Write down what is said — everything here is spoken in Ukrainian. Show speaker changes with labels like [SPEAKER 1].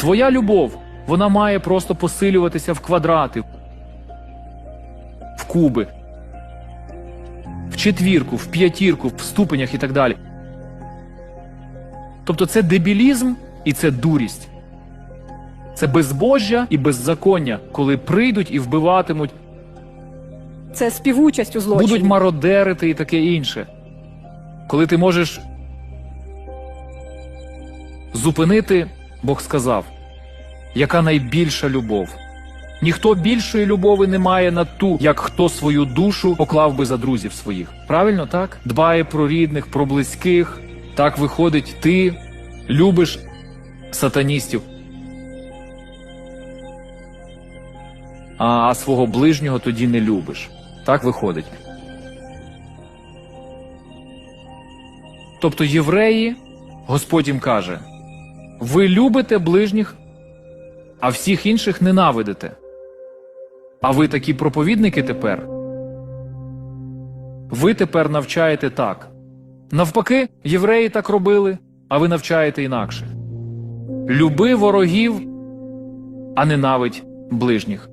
[SPEAKER 1] Твоя любов, вона має просто посилюватися в квадрати, в куби, в четвірку, в п'ятірку, в ступенях і так далі. Тобто це дебілізм і це дурість. Це безбожжя і беззаконня, коли прийдуть і вбиватимуть,
[SPEAKER 2] Це співучасть у злочині.
[SPEAKER 1] будуть мародерити і таке інше. Коли ти можеш зупинити, Бог сказав, яка найбільша любов. Ніхто більшої любові не має на ту, як хто свою душу поклав би за друзів своїх. Правильно так? Дбає про рідних, про близьких. Так виходить, ти любиш сатаністів. А свого ближнього тоді не любиш. Так виходить. Тобто євреї, Господь їм каже: ви любите ближніх, а всіх інших ненавидите. А ви такі проповідники тепер? Ви тепер навчаєте так. Навпаки, євреї так робили, а ви навчаєте інакше. Люби ворогів, а ненавидь ближніх.